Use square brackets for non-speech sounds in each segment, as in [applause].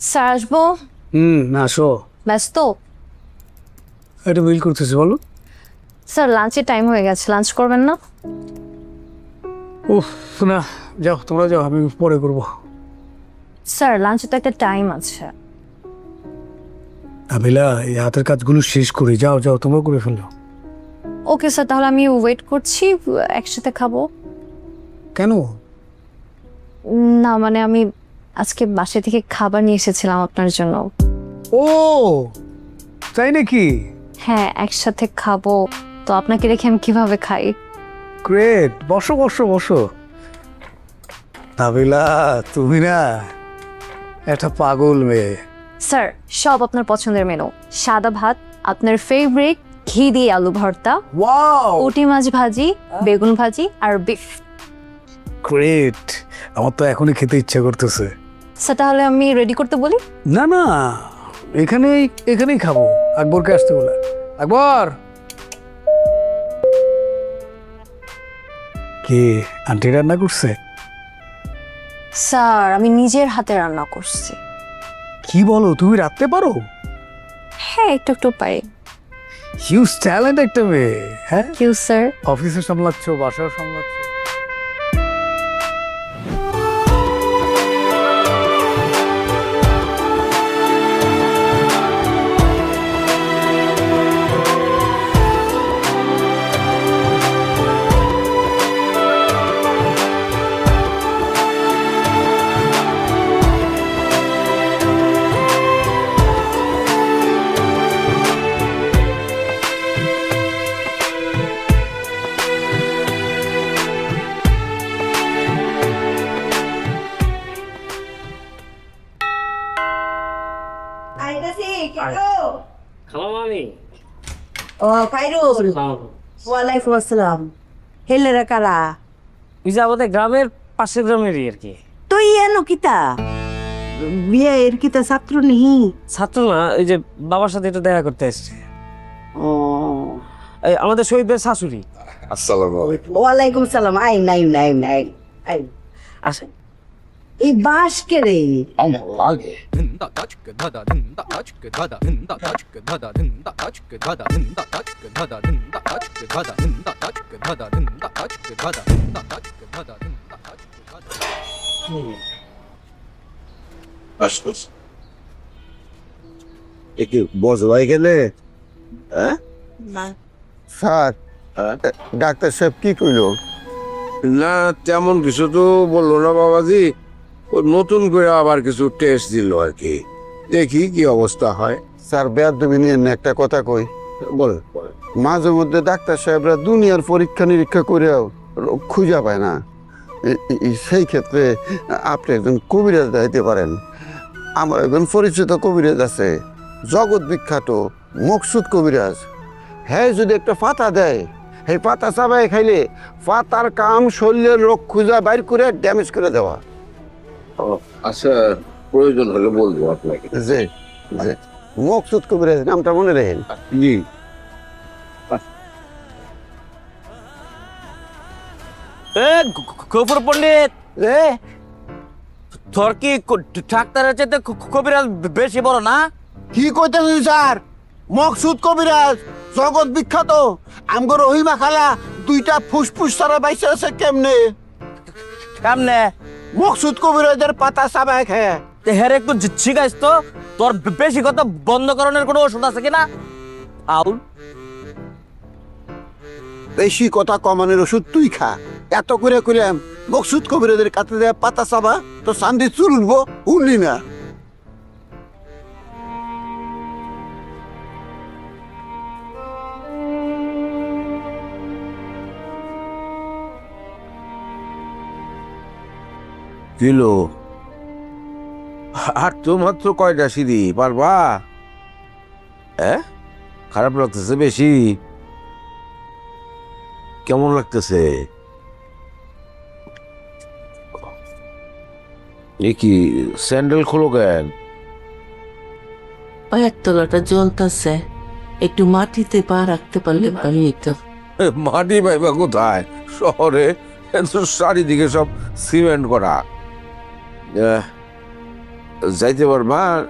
Sir আসব হুম আসো ব্যস্ত? এটা বিল করতেছি বলো। স্যার লাঞ্চের টাইম হয়ে গেছে লাঞ্চ করবেন না? উফ না যাও তোমরা যাও আমি পরে করব। স্যার লাঞ্চে তো একটা টাইম আছে। আবিলা এই হাতের কাজগুলো শেষ করি যাও যাও তোমরা করে ফেলো। ওকে স্যার তাহলে আমি ওয়েট করছি একসাথে খাব। কেন? না মানে আমি আজকে বাসা থেকে খাবার নিয়ে এসেছিলাম আপনার জন্য। ও তাই নাকি? হ্যাঁ একসাথে খাব। তো আপনাকে রেখে আমি কীভাবে খাই? গ্রেট বসো বসো বসো। নাবিলা তুমি না একটা পাগল মেয়ে। স্যার সব আপনার পছন্দের মেনু। সাদা ভাত আপনার ফেভারিট ঘি দিয়ে আলু ভর্তা ওয়াও মাছ ভাজি বেগুন ভাজি আর বিফ গ্রেট আমার তো এখনই খেতে ইচ্ছা করতেছে। স্যার তাহলে আমি রেডি করতে বলি? না না এখানেই এখানেই খাব। আকবরকে আসতে বলে। আকবর! কে? আন্টি রান্না করছে? স্যার আমি নিজের হাতে রান্না করছি। কি বলো তুমি রাখতে পারো? হ্যাঁ একটু একটু পাই হিউজ ট্যালেন্ট একটা মেয়ে হ্যাঁ? কিউ স্যার অফিসে সামলাচ্ছ বাসাও সামলাচ্ছ। ও খাইরুল। ওয়ালাইকুম আসসালাম। হেলেরা কারা? ওই যে আমাদের গ্রামের পাশের গ্রামেরই আর কি। তুই এনো কিতা? বিয়ে এর কিতা? ছাত্র নিহি ছাত্র না ওই যে বাবার সাথে একটু দেখা করতে এসছে। ও। এই আমাদের শহীদ শাশুড়ি। আসসালামু আলাইকুম। ওয়ালাইকুম সালাম। আই নাই নাই নাই। আই। আসে এই বাস কে রে? আমার লাগে। একে বজলাই গেলে স্যার ডাক্তার সাহেব কি করিল না তেমন কিছু তো বলল না বাবাজি ও নতুন করে আবার কিছু টেস্ট দিল আর কি। দেখি কি অবস্থা হয়। স্যার বেয়ার দেবে নিয়ে একটা কথা কই। বল। মাঝে মধ্যে ডাক্তার সাহেবরা দুনিয়ার পরীক্ষা নিরীক্ষা করেও খুঁজা পায় না। সেই ক্ষেত্রে আপনি একজন কবিরাজ দাইতে পারেন। আমার একজন পরিচিত কবিরাজ আছে, জগৎ বিখ্যাত, মকসুদ কবিরাজ। হ্যাঁ যদি একটা পাতা দেয় সেই পাতা চাবাই খাইলে পাতার কাম শরীরের রোগ খুঁজা বাইর করে ড্যামেজ করে দেওয়া। আচ্ছা প্রয়োজন হলে বলব আপনাকে। যে যে মকসুদ কবিরাজ নামটা মনে রাখেন। জি। এ গফুর পণ্ডিত! এ? তোর কি ডাক্তারের ক- কবিরাজ বেশি বড় না? কি কইতেছেন স্যার? মকসুদ কবিরাজ জগৎ বিখ্যাত। আমগো রহিমা খালা দুইটা ফুসফুস সারা বাইসে আছে কেমনে? কেমনে? মকসুদ কবিরাজের পাতা খায় তে হের একটু জি- জিজ্ঞাস তো। তোর বেশি কথা কোনো ওষুধ আছে কিনা? আউল। বেশি কথা কমানোর ওষুধ তুই খা। এত করে করে মকসুদ কবিরাজের কাছে পাতা চাবা তো শান্তি চুলবো উঠলি না। কিলো আর তো মাত্র কয়টা সিঁড়ি পারবা? হ্যাঁ খারাপ লাগতেছে বেশি। কেমন লাগতেছে? এ কি স্যান্ডেল খোলো কেন? পায়ের তলাটা জ্বলতেছে। একটু মাটিতে পা রাখতে পারলে ভালো হতো মাটি পাইবা কোথায়? শহরে চারিদিকে সব সিমেন্ট করা। যাইতে পারবা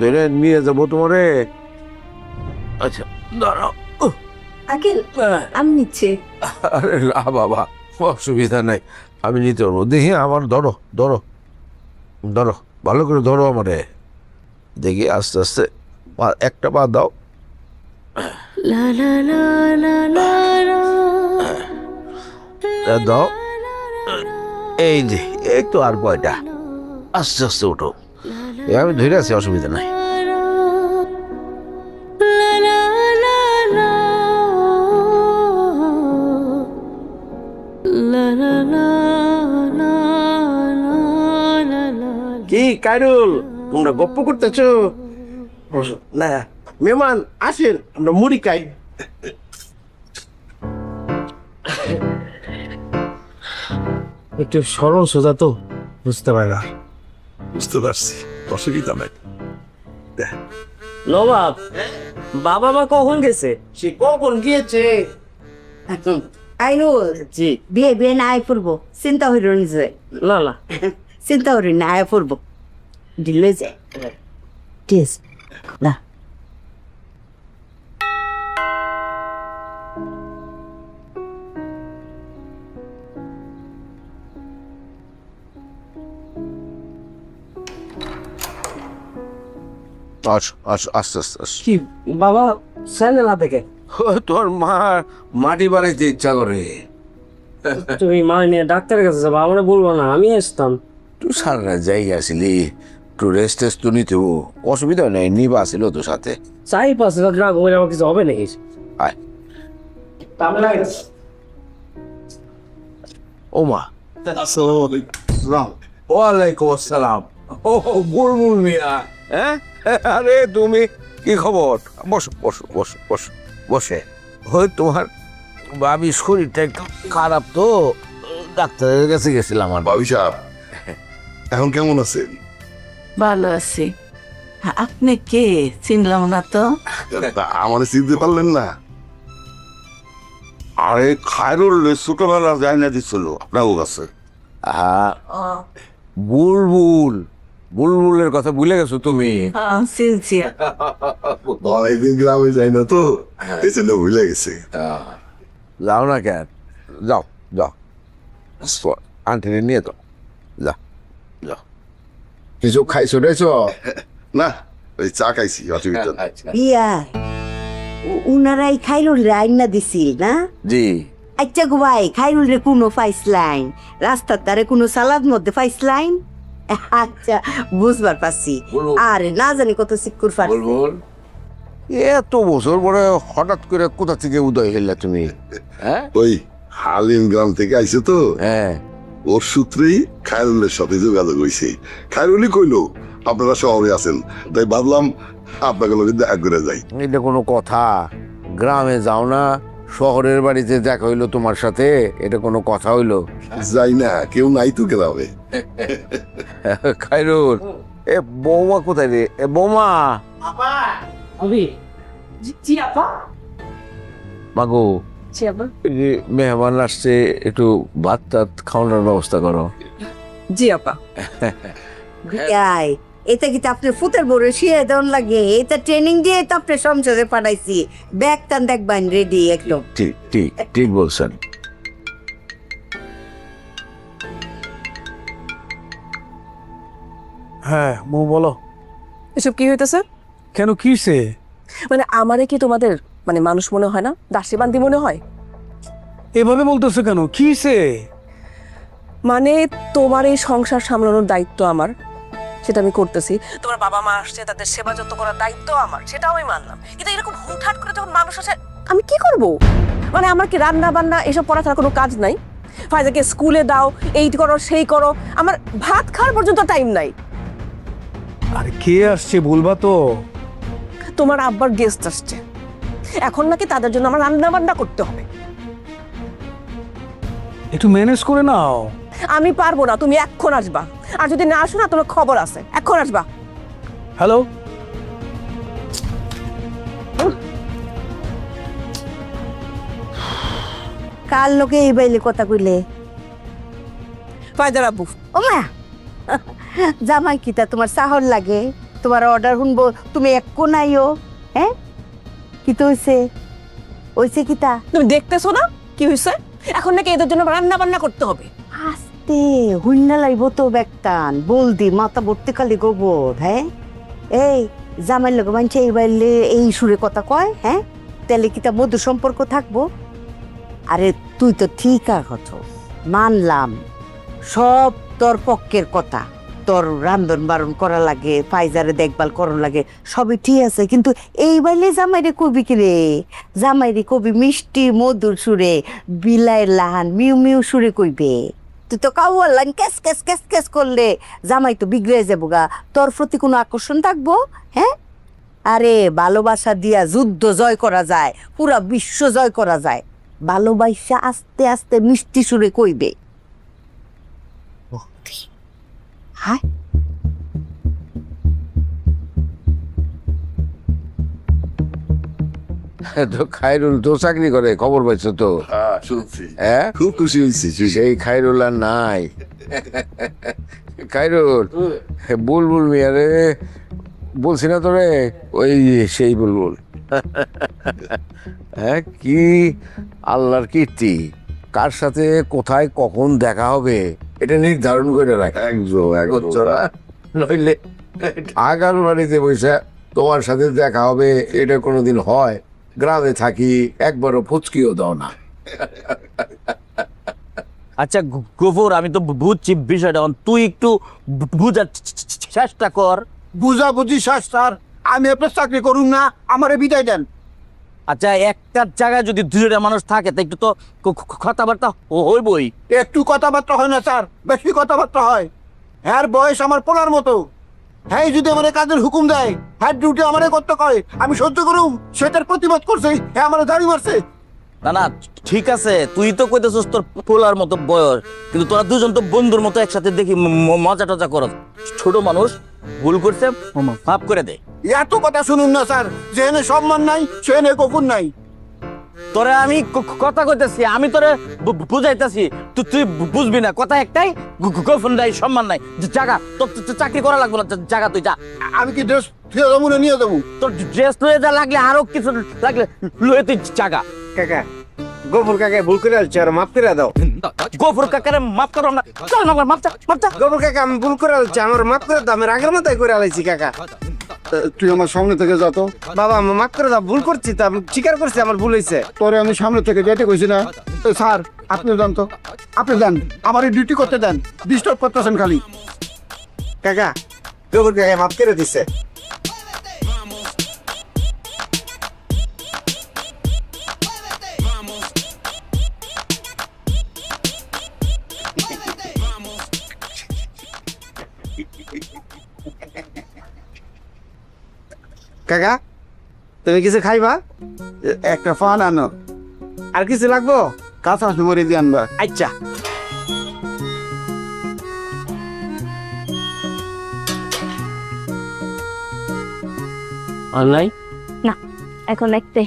ধরে নিয়ে যাব তোমারে। আচ্ছা দাঁড়াও। আমি নিচ্ছি। আরে না বাবা অসুবিধা নাই আমি নিতে পারব। দেখি আমার ধরো ধরো। ধরো ভালো করে ধরো আমারে। দেখি আস্তে আস্তে পা- একটা পা দাও। তা দাও। এই যে এই তো আর কয়টা আস্তে আস্তে উঠো আমি ধরে আছি অসুবিধা নাই। কি কাইরুল তোমরা গপ্প করতেছ? না মেহমান আসেন আমরা মুড়ি খাই। একটু সরল সোজা তো বুঝতে পারে না। বুঝতে পারছি অসুবিধা নাই। নবাব বাবা মা কখন গেছে? সে কখন গিয়েছে? আইনুল জি। বিয়ে বিয়ে না আয় পড়ব। চিন্তা হইল নিজে না না। চিন্তা হইল না আয় পড়ব। দিলে যে ঠিক আছে। না। আস আস আস্তে আস্তে আস কি বাবা স্যান্ডেল কে তোর মা মাটি বানাইতে ইচ্ছা করে। তুমি মা নিয়ে ডাক্তারের কাছে যাব আমরা বলব না আমি আসতাম। তুই সারা জায়গা আসিলি একটু রেস্ট টেস্ট তো নিতে অসুবিধা নেই নিবা আসিল তোর সাথে। চাই পাঁচ রাত রাগ হলে আমার কিছু হবে নাকি? আয়। ও মা। ওয়ালাইকুম আসসালাম। ও বুলবুল মিয়া। হ্যাঁ? [laughs] আরে তুমি কি খবর? বসো বসো বসো বসো বসে। ওই তোমার বাবি শরীরটা একটু খারাপ তো। ডাক্তারের কাছে গেছিলাম আর বাবু সাহেব এখন কেমন আছেন? ভালো আছি। আপনি কে? চিনলাম না তো। আমার চিনতে পারলেন না। আরে খায়রুল ছোটবেলা যায় না দিছিল আপনার কাছে। বুলবুল। বুলবুলের কথা ভুলে গেছো তুমি? হ্যাঁ, অনেকদিন গ্রামে যাই না তো এই জন্য ভুলে গেছে। যাও না কেন যাও যাও। আন্টি নিয়ে তো যা যাও। কিছু খাইছো রেছো না ওই চা খাইছি অসুবিধা বিয়া উনারাই খাইরুল রে আইনা দিছিল না? জি। আচ্ছা গো ভাই খাইরুল রে কোনো ফাইসলাইন। রাস্তার ধারে কোনো সালাদ মধ্যে ফাইসলাইন? [laughs] আচ্ছা বুঝবার পারছি। আরে না জানি কত সিকুর ফার এত বছর পরে হঠাৎ করে কোথা থেকে উদয় হইলা তুমি? [laughs] হ্যাঁ? ওই হালিম গ্রাম থেকে আইছে তো? হ্যাঁ। ওর সূত্রেই খায়রুলের সাথে যোগাযোগ হয়েছে খায়রুলই কইলো আপনারা শহরে আছেন। তাই ভাবলাম আপনাকে লোকে দেখা করে যাই। এটা কোনো কথা। গ্রামে যাও না শহরের বাড়িতে দেখা হইল তোমার সাথে এটা কোনো কথা হইল? যাই না কেউ নাই তো গ্রামে। খাইরুল এ বৌমা কোথায় রে? এ বৌমা। আমি মাগো এই যে মেহমান আসছে একটু ভাত টাত খাওয়ানোর ব্যবস্থা করো। জি আপা। এটা কি তো আপনার ফুতের বড় শিয়ে দেন লাগে? এটা ট্রেনিং দিয়ে তো আপনার সংসদে পাঠাইছি। ব্যাগ টান দেখবেন রেডি একদম। ঠিক ঠিক ঠিক বলছেন। হ্যাঁ বউ বলো। এসব কি হইতেছে? কেন কিসে? মানে আমারে কি তোমাদের মানে মানুষ মনে হয় না? দাসী বান্দি মনে হয়? এভাবে বলতেছো কেন? কিসে? মানে তোমার এই সংসার সামলানোর দায়িত্ব আমার সেটা আমি করতেছি। তোমার বাবা মা আসছে তাদের সেবা যত্ন করার দায়িত্ব আমার সেটাও আমি মানলাম। কিন্তু এরকম হুটহাট করে যখন মানুষ আসে আমি কি করব? মানে আমার কি রান্না বান্না এসব পড়া ছাড়া কোনো কাজ নাই? ফায়দাকে স্কুলে দাও এই করো সেই করো আমার ভাত খাওয়ার পর্যন্ত টাইম নাই। আরে কে আসছে বলবা তো? তোমার আব্বার গেস্ট আসছে। এখন নাকি তাদের জন্য আমার রান্না বান্না করতে হবে। একটু ম্যানেজ করে নাও। আমি পারব না তুমি এক্ষণ আসবা। আর যদি না আসো না তোমার খবর আছে। এখন আসবা। হ্যালো কাল লোকে এই বাইলে কথা কইলে? ফায়দার আব্বু। ও মা জামাই কিতা তোমার সাহর লাগে? তোমার অর্ডার শুনব তুমি এক কোনাইও হ্যাঁ কি তো হইছে? হইছে কিতা তুমি দেখতেছো না কি হয়েছে এখন নাকি এদের জন্য রান্না বান্না করতে হবে। আস্তে হুইন্না লাইব তো ব্যাগটান বলদি মাথা ভর্তি খালি গোবর হ্যাঁ এই জামাই লোক মানছে এই বাইলে এই সুরে কথা কয় হ্যাঁ তাহলে কি তা মধু সম্পর্ক থাকব? আরে তুই তো ঠিক আছ মানলাম সব তোর পক্ষের কথা। তোর রান্ধন বারণ করা লাগে পাইজারে দেখভাল করন লাগে, সবই ঠিক আছে। কিন্তু এই বাইলে জামাইরে কবি কি রে? জামাইরে কবি মিষ্টি, মধুর সুরে, বিলাইয়ের লাহান, মিউ মিউ সুরে কইবে। তুই তো কাউ লাইন ক্যাস ক্যাস ক্যাস ক্যাস করলে জামাই তো বিগড়ে যাব গা। তোর প্রতি কোনো আকর্ষণ থাকব? হ্যাঁ? আরে, ভালোবাসা দিয়া যুদ্ধ জয় করা যায়, পুরা বিশ্ব জয় করা যায়। ভালোবাসা আস্তে আস্তে মিষ্টি সুরে কইবে। হায় [laughs] তো খাইরুল তো চাকরি করে খবর পাইছো তো? হ্যাঁ শুনছি। হ্যাঁ? খুব খুশি হয়েছি সেই খাইরুল আর নাই। [laughs] খাইরুল বুলবুল মিয়া রে বলছি না তোরে? ওই সেই বুলবুল। [laughs] হ্যাঁ কি আল্লাহর কীর্তি? কার সাথে কোথায় কখন দেখা হবে? এটা নির্ধারণ করে রাখে। একদম একদম। বুঝছ নইলে আগার বাড়িতে বসে তোমার সাথে দেখা হবে এটা কোনোদিন হয়। গ্রামে থাকি একবারও ফুচকিও দাও না। আচ্ছা গফুর আমি তো বুঝছি বিষয়টা। এখন তুই একটু বুঝার চেষ্টা কর। বুঝা বুঝি শ্বাস স্যার আমি আপনার চাকরি করুন না আমারে বিদায় দেন। আচ্ছা একটা জায়গায় যদি দুইটা মানুষ থাকে তা একটু তো কথাবার্তা হইবই। একটু কথাবার্তা হয় না স্যার। বেশি কথাবার্তা হয়। হ্যার বয়স আমার পোলার মতো। হ্যাঁ যদি আমার কাজের হুকুম দেয় হ্যাঁ ডিউটি আমারে করতে কয় আমি সহ্য করুম সেটার প্রতিবাদ করছে হ্যাঁ আমার দাড়ি মারছে। না না ঠিক আছে তুই তো কইতেছিস তোর পোলার মতো বয়স কিন্তু তোরা দুজন তো বন্ধুর মতো একসাথে দেখি মজা টজা করস। ছোট মানুষ ভুল করছে মাফ করে দে। এত কথা শুনুন না স্যার। যেখানে সম্মান নাই সেখানে কপুর নাই। তোরে আমি কথা কইতেছি আমি তোরে বুঝাইতেছি। তুই তুই বুঝবি না কথা একটাই গোফন নাই সম্মান নাই। যে জায়গা তোর চাকরি করা লাগবে না জায়গা তুই যা। আমি কি ড্রেস নিয়ে যাব? তোর ড্রেস লয়ে যা লাগলে আরও কিছু লাগলে লয়ে তুই জায়গা কাকা গোবর কাকা ভুল করে আলছি আর মাফ করে দাও। গোফর কাকারে মাফ করো না। চল না মাফ চা মাফ চা। গোবর কাকা আমি ভুল করে আলছি আমার মাফ করে দাও আমি রাগের মতোই করে আলাইছি কাকা। তুই আমার সামনে থেকে যা তো। বাবা আমি মাফ করে দাও ভুল করছি তো আমি স্বীকার করছি আমার ভুল হয়েছে তোরে আমি সামনে থেকে যেতে কইছি না। স্যার আপনি যান তো। আপনি যান আমার এই ডিউটি করতে দেন। ডিস্টার্ব করতেছেন খালি। কাকা গোবর কাকা মাফ করে দিছে। কাকা তুমি কিছু খাইবা? একটা ফান আনো। আর কিছু লাগবো? কাঁচা মরে দিয়ে আনবা। আচ্ছা। অনলাইন? না এখন একতে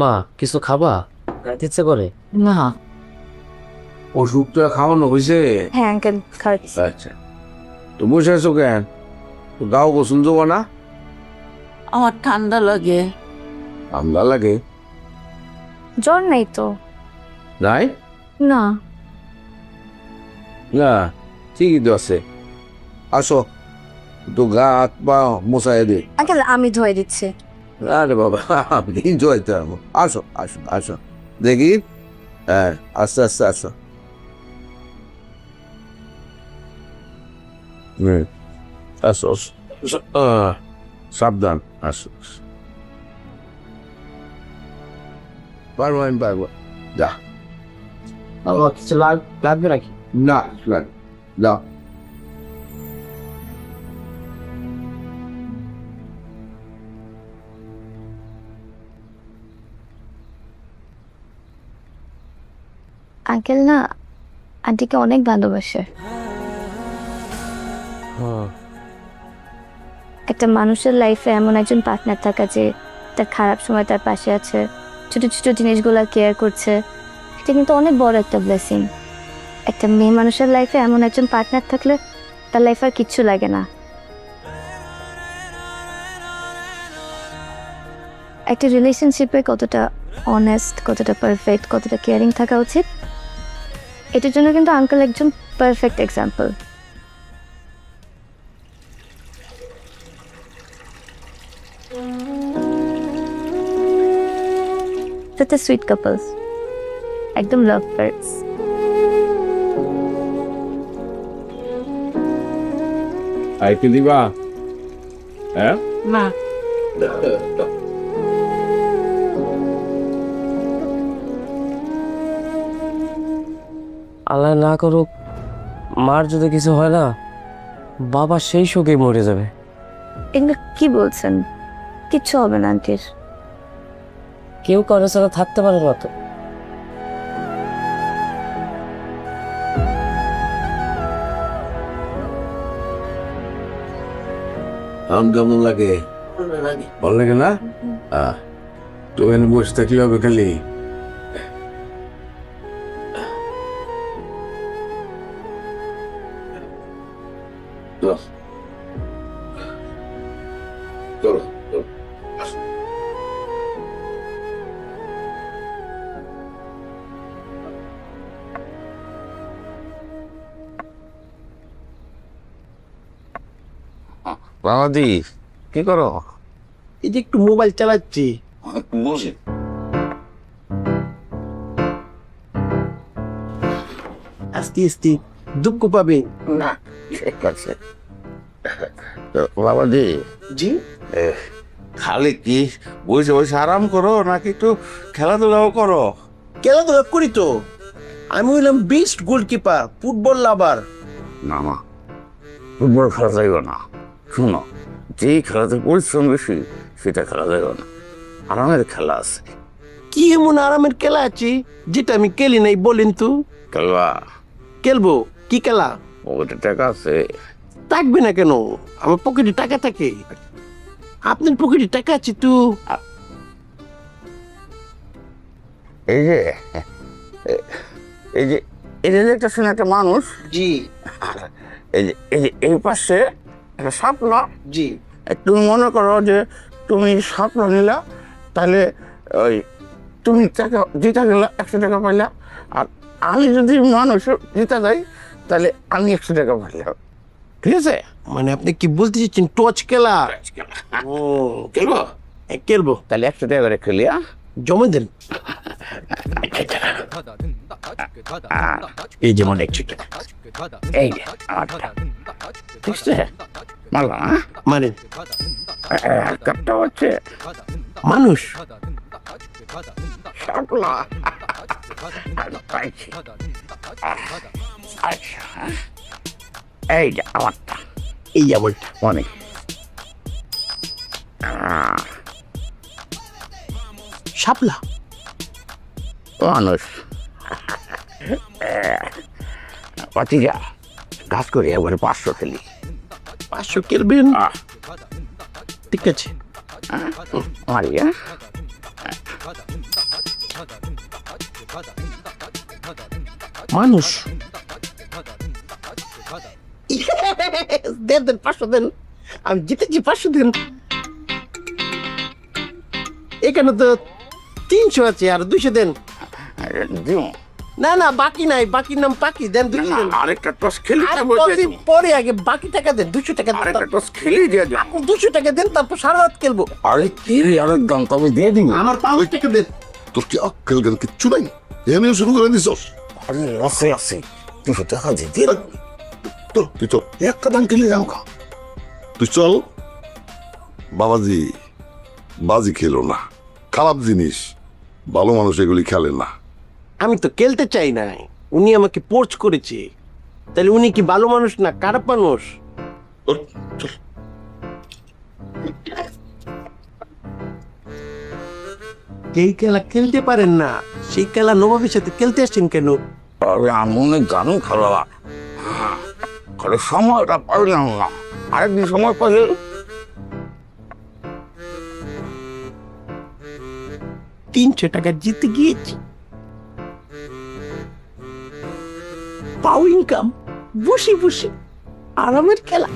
মা কিছু খাবা? খাইতে ইচ্ছে করে। না। ওষুধটা খাওয়ানো হয়েছে হ্যাঁ আঙ্কেল খাওয়াচ্ছি। আচ্ছা। তো বসে আছো কেন তো গাও গোসল দেবো না? আমার ঠান্ডা লাগে। ঠান্ডা লাগে? জ্বর নাই তো। নাই? না। না ঠিকই তো আছে। আসো তো গা হাত পা মোছাই দে। আঙ্কেল আমি ধুয়ে দিচ্ছি। আরে বাবা আপনি এনজয় তো আসো আসো আসো। দেখি? হ্যাঁ আস্তে আস্তে আসো। সাবধান আসো আসো। পারব আমি পারব যা আমার কিছু লাগবে নাকি না না যা আঙ্কেল না আন্টিকে অনেক ভালোবাসে। একটা মানুষের লাইফে এমন একজন পার্টনার থাকা যে তার খারাপ সময় তার পাশে আছে, ছোট ছোট জিনিসগুলো কেয়ার করছে, এটা কিন্তু অনেক বড় একটা ব্লেসিং একটা মেয়ে মানুষের লাইফে এমন একজন পার্টনার থাকলে তার লাইফ আর কিচ্ছু লাগে না। একটা রিলেশনশিপে কতটা অনেস্ট কতটা পারফেক্ট কতটা কেয়ারিং থাকা উচিত? এটার জন্য কিন্তু আঙ্কেল একজন perfect example Such a sweet couples. একদম লাভ বার্ডস আইপি দিবা হ্যাঁ না আল্লাহ না করুক মার যদি কিছু হয় না বাবা সেই শোকেই মরে যাবে। এগুলো কি বলছেন? কিচ্ছু হবে না আন্টির। কেউ কারও ছাড়া থাকতে পারে না তো লাগে তো এখানে হবে খালি। চলো, চলো। বাবাদি কি করো? এই যে একটু মোবাইল চালাচ্ছি। বসে। আস্তে আস্তে দুঃখ পাবে। না ঠিক আছে। তো বাবাজি জি? এ, খালি কি বসে বসে আরাম করো নাকি একটু খেলাধুলাও করো? খেলাধুলা করি তো। আমি হইলাম বেস্ট গোলকিপার ফুটবল লাভার না মা ফুটবল খেলা যাইব না। শুনো যে খেলাতে পরিশ্রম বেশি সেটা খেলা যাইব না। আরামের খেলা আছে। কি এমন আরামের খেলা আছে যেটা আমি খেলি নাই বলেন তো? খেলবা? খেলব। কি খেলা? পকেটে টাকা আছে। থাকবে না কেন? আমার পকেটে টাকা থাকে। আপনার পকেটে টাকা আছে তো? এই যে এই যে এই যে একটা শুনে একটা মানুষ জি। এই যে এই যে এই পাশে একটা স্বপ্ন। জি। তুমি মনে করো যে তুমি স্বপ্ন নিলা তাহলে ওই তুমি টাকা জিতা গেলা একশো টাকা পাইলা। আর আমি যদি মানুষ জিতা যাই তাহলে আমি একশো টাকা পাইলাম ঠিক আছে? মানে আপনি কি বলতে চাচ্ছেন টচ খেলা ও খেলব? এ, খেলব। তাহলে একশো টাকা করে খেলি আ? জমা দেন। এই যেমন একশো টাকা এই আমারটা। ঠিক আছে মারলাম মানে কাপটা হচ্ছে মানুষ। শাপলা আচ্ছা। এই যে আমারটা। এই যেমনটা অনেক শাপলা। মানুষ। পাতিজা গাছ করি একবারে পাঁচশো খেলি পাঁচশো খেলবেন ঠিক আছে। মারি হ্যাঁ মানুষ। [laughs] দেন দেন পাঁচশো দেন। আমি জিতেছি পাঁচশো দেন। এখানে তো তিনশো আছে আর দুইশো দেন। দিও। না না বাকি নাই বাকি নাম বাকি দেন দুইশো। দেন আরেকটা টস খেলি। পরে আগে বাকি টাকা দেন দুশো টাকা দেন আরেকটা টস খেলি দিয়ে দিও এখন দুশো টাকা দেন তারপর সারা রাত খেলব। আরে কি রে আরেক দাম তবে দিয়ে দিবি। আমার পাঁচ টাকা দেন তোর কি আক্কেল জ্ঞান কিচ্ছু নাই? এমনিও শুরু করে দিছস। আরে আছে আছে। দুশো টাকা দিয়ে দিয়ে। তো তুই চল একটা দাম কিনলে যাও খা। তুই চল। বাবাজি বাজি খেলো না। খারাপ জিনিস। ভালো মানুষ এগুলি খেলে না। আমি তো খেলতে চাই না উনি আমাকে পোর্চ করেছে। তাহলে উনি কি ভালো মানুষ না খারাপ মানুষ? যেই খেলা খেলতে পারেন না। সেই খেলা নবাবের সাথে খেলতে আসছেন কেন? আরে আমি অনেক গানও খেলা সময়টা পারলাম না। আরেকদিন সময় পাইলে তিনশো টাকা জিতে গিয়েছি। পাও ইনকাম বসে বসে আরামের খেলা।